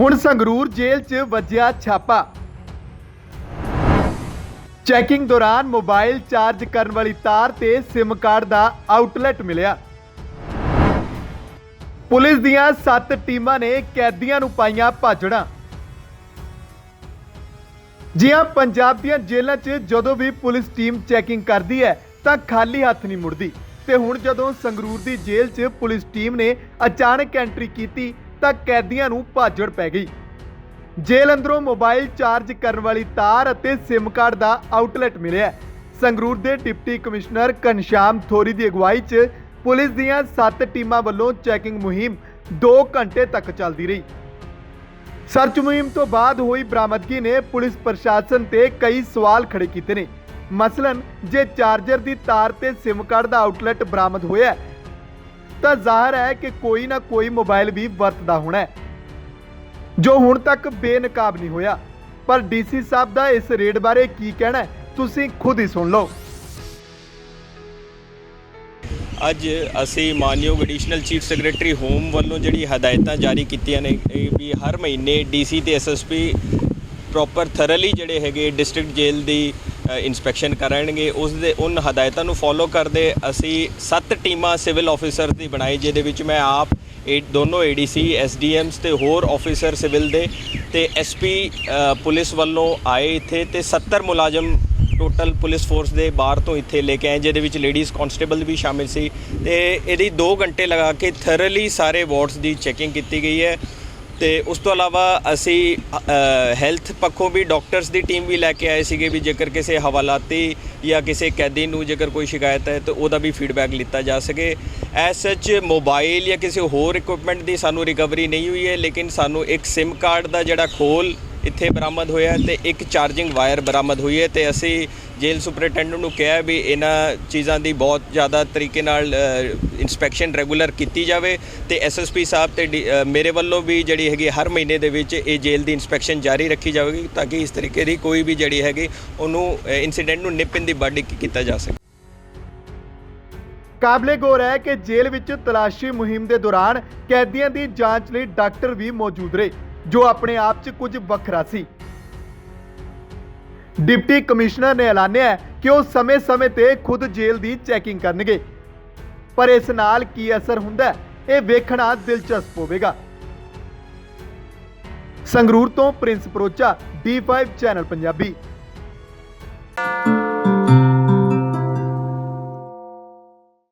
ਹੁਣ ਸੰਗਰੂਰ ਜੇਲ੍ਹ 'ਚ ਵੱਜਿਆ ਛਾਪਾ। ਚੈਕਿੰਗ ਦੌਰਾਨ ਮੋਬਾਈਲ ਚਾਰਜ ਕਰਨ ਵਾਲੀ ਤਾਰ ਤੇ SIM ਕਾਰਡ ਦਾ ਆਊਟਲੈਟ ਮਿਲਿਆ। ਪੁਲਿਸ ਦੀਆਂ 7 ਟੀਮਾਂ ਨੇ ਕੈਦੀਆਂ ਨੂੰ ਪਾਈਆਂ ਭਾਜੜਾਂ। ਜੀ ਪੰਜਾਬ ਦੀਆਂ ਜੇਲ੍ਹਾਂ 'ਚ ਜਦੋਂ ਵੀ ਪੁਲਿਸ ਟੀਮ ਚੈਕਿੰਗ ਕਰਦੀ ਹੈ, ਤਾਂ ਖਾਲੀ ਹੱਥ ਨਹੀਂ ਮੁੜਦੀ। ਤੇ ਹੁਣ ਜਦੋਂ ਸੰਗਰੂਰ ਦੀ ਜੇਲ੍ਹ 'ਚ ਪੁਲਿਸ ਟੀਮ ਨੇ ਅਚਾਨਕ ਐਂਟਰੀ ਕੀਤੀ ਤਾਂ ਕੈਦੀਆਂ ਨੂੰ ਭਾਜੜ ਪੈ ਗਈ। ਜੇਲ੍ਹ ਅੰਦਰੋਂ ਮੋਬਾਈਲ ਚਾਰਜ ਕਰਨ ਵਾਲੀ ਤਾਰ ਅਤੇ SIM ਕਾਰਡ ਦਾ ਆਊਟਲੈਟ ਮਿਲਿਆ। ਸੰਗਰੂਰ ਦੇ ਡਿਪਟੀ ਕਮਿਸ਼ਨਰ ਘਨਸ਼ਾਮ ਥੋਰੀ ਦੀ ਅਗਵਾਈ 'ਚ ਪੁਲਿਸ ਦੀਆਂ 7 ਟੀਮਾਂ ਵੱਲੋਂ ਚੈਕਿੰਗ ਮੁਹਿੰਮ 2 ਘੰਟੇ ਤੱਕ ਚੱਲਦੀ ਰਹੀ। ਸਰਚ ਮੁਹਿੰਮ ਤੋਂ ਬਾਅਦ ਹੋਈ ਬਰਾਮਦਗੀ ਨੇ ਪੁਲਿਸ ਪ੍ਰਸ਼ਾਸਨ ਤੇ ਕਈ ਸਵਾਲ ਖੜੇ ਕੀਤੇ ਨੇ। ਮਸਲਨ, ਜੇ ਚਾਰਜਰ ਦੀ ਤਾਰ ਤੇ SIM ਕਾਰਡ ਦਾ ਆਊਟਲੈਟ ਬਰਾਮਦ ਹੋਇਆ ਤਾਂ ਜ਼ਾਹਰ ਹੈ ਕਿ ਕੋਈ ਨਾ ਕੋਈ ਮੋਬਾਈਲ ਵੀ ਵਰਤਦਾ ਹੋਣਾ ਹੈ। ਜੋ ਹੁਣ ਤੱਕ ਬੇਨਕਾਬ ਨਹੀਂ ਹੋਇਆ। ਪਰ ਡੀਸੀ ਸਾਹਿਬ ਦਾ ਇਸ ਰੇਡ ਬਾਰੇ ਕੀ ਕਹਿਣਾ ਹੈ, ਤੁਸੀਂ ਖੁਦ ਹੀ ਸੁਣ ਲਓ। ਅੱਜ ਅਸੀਂ ਮਾਨਯੋਗ ਐਡੀਸ਼ਨਲ ਚੀਫ ਸੈਕਟਰੀ ਹੋਮ ਵੱਲੋਂ ਜਿਹੜੀ ਹਦਾਇਤਾਂ ਜਾਰੀ ਕੀਤੀਆਂ ਨੇ ਵੀ ਹਰ ਮਹੀਨੇ ਡੀਸੀ ਤੇ ਐਸਐਸਪੀ ਪ੍ਰੋਪਰ ਥਰਲੀ ਜਿਹੜੇ ਹੈਗੇ ਡਿਸਟ੍ਰਿਕਟ ਜੇਲ੍ਹ ਦੀ ਇਨਸਪੈਕਸ਼ਨ ਕਰਨਗੇ ਉਸ ਦੇ ਉਨ ਹਦਾਇਤਾਂ ਨੂੰ ਫੋਲੋ ਕਰਦੇ ਅਸੀਂ ਸੱਤ ਟੀਮਾਂ ਸਿਵਲ ਆਫੀਸਰ ਦੀ ਬਣਾਈ, ਜਿਹਦੇ ਵਿੱਚ ਮੈਂ ਆਪ ਇਹ ਦੋਨੋਂ ਏਡੀਸੀ ਐਸਡੀਐਮਸ ਤੇ ਹੋਰ ਆਫੀਸਰ ਸਿਵਲ ਦੇ ਤੇ ਐਸਪੀ ਪੁਲਿਸ ਵੱਲੋਂ ਆਏ ਇੱਥੇ ਤੇ 70 ਮੁਲਾਜ਼ਮ ਟੋਟਲ ਪੁਲਿਸ ਫੋਰਸ ਦੇ ਬਾਹਰ ਤੋਂ ਇੱਥੇ ਲੈ ਕੇ ਆਏ, ਜਿਹਦੇ ਵਿੱਚ ਲੇਡੀਜ਼ ਕਨਸਟੇਬਲ ਵੀ ਸ਼ਾਮਿਲ ਸੀ ਤੇ ਇਹਦੀ 2 ਘੰਟੇ ਲਗਾ ਕੇ ਥਰਲੀ ਸਾਰੇ ਵਾਰਡਸ ਦੀ ਚੈਕਿੰਗ ਕੀਤੀ ਗਈ ਹੈ। ਤੇ ਉਸ ਤੋਂ ਇਲਾਵਾ ਅਸੀਂ ਹੈਲਥ ਪੱਖੋਂ ਵੀ ਡਾਕਟਰਸ ਦੀ ਟੀਮ ਵੀ ਲੈ ਕੇ ਆਏ ਸੀਗੇ ਵੀ ਜੇਕਰ ਕਿਸੇ ਹਵਾਲਾਤੀ ਜਾਂ ਕਿਸੇ ਕੈਦੀ ਨੂੰ ਜੇਕਰ ਕੋਈ ਸ਼ਿਕਾਇਤ ਹੈ ਤਾਂ ਉਹਦਾ ਵੀ ਫੀਡਬੈਕ ਲਿੱਤਾ ਜਾ ਸਕੇ। ਐਸ ਸੱਚ ਮੋਬਾਈਲ ਜਾਂ ਕਿਸੇ ਹੋਰ ਇਕਵਿਪਮੈਂਟ ਦੀ ਸਾਨੂੰ ਰਿਕਵਰੀ ਨਹੀਂ ਹੋਈ ਹੈ, ਲੇਕਿਨ ਸਾਨੂੰ ਇੱਕ SIM ਕਾਰਡ ਦਾ ਜਿਹੜਾ ਖੋਲ ਇੱਥੇ ਬਰਾਮਦ ਹੋਇਆ ਹੈ ਤੇ ਇੱਕ ਚਾਰਜਿੰਗ ਵਾਇਰ ਬਰਾਮਦ ਹੋਈ ਹੈ ਤੇ ਅਸੀਂ ਜੇਲ੍ਹ ਸੁਪਰਟੈਂਡੈਂਟ ਨੂੰ ਕਿਹਾ ਵੀ ਇਹਨਾਂ ਚੀਜ਼ਾਂ ਦੀ ਬਹੁਤ ਜ਼ਿਆਦਾ ਤਰੀਕੇ ਨਾਲ ਇਨਸਪੈਕਸ਼ਨ ਰੈਗੂਲਰ ਕੀਤੀ ਜਾਵੇ ਤੇ ਐਸਐਸਪੀ ਸਾਹਿਬ ਤੇ ਡੀ- ਮੇਰੇ ਵੱਲੋਂ ਵੀ ਜਿਹੜੀ ਹੈਗੀ ਹਰ ਮਹੀਨੇ ਦੇ ਵਿੱਚ ਇਹ ਜੇਲ੍ਹ ਦੀ ਇਨਸਪੈਕਸ਼ਨ ਜਾਰੀ ਰੱਖੀ ਜਾਵੇਗੀ ਤਾਂ ਕਿ ਇਸ ਤਰੀਕੇ ਦੀ ਕੋਈ ਵੀ ਜਿਹੜੀ ਹੈਗੀ ਉਹਨੂੰ ਇਨਸੀਡੈਂਟ ਨੂੰ ਨਿਪ ਇਨ ਦੀ ਬਡ ਕੀਤਾ ਜਾ ਸਕੇ। ਕਾਬਲੇ ਗੌਰ ਹੈ ਕਿ ਜੇਲ੍ਹ ਵਿੱਚ ਤਲਾਸ਼ੀ ਮੁਹਿੰਮ ਦੇ ਦੌਰਾਨ ਕੈਦੀਆਂ ਦੀ ਜਾਂਚ ਲਈ ਡਾਕਟਰ ਵੀ ਮੌਜੂਦ ਰਹੇ। ਜੋ ਆਪਣੇ ਆਪ 'ਚ ਕੁਝ ਵੱਖਰਾ ਸੀ। ਡਿਪਟੀ ਕਮਿਸ਼ਨਰ ਨੇ ਐਲਾਨਿਆ ਕਿ ਉਹ ਸਮੇਂ-ਸਮੇਂ ਤੇ ਖੁਦ ਜੇਲ੍ਹ ਦੀ ਚੈਕਿੰਗ ਕਰਨਗੇ। ਪਰ ਇਸ ਨਾਲ ਕੀ ਅਸਰ ਹੁੰਦਾ, ਇਹ ਵੇਖਣਾ ਦਿਲਚਸਪ ਹੋਵੇਗਾ। ਸੰਗਰੂਰ ਤੋਂ ਪ੍ਰਿੰਸ ਪਰੋਚਾ D5 ਚੈਨਲ ਪੰਜਾਬੀ।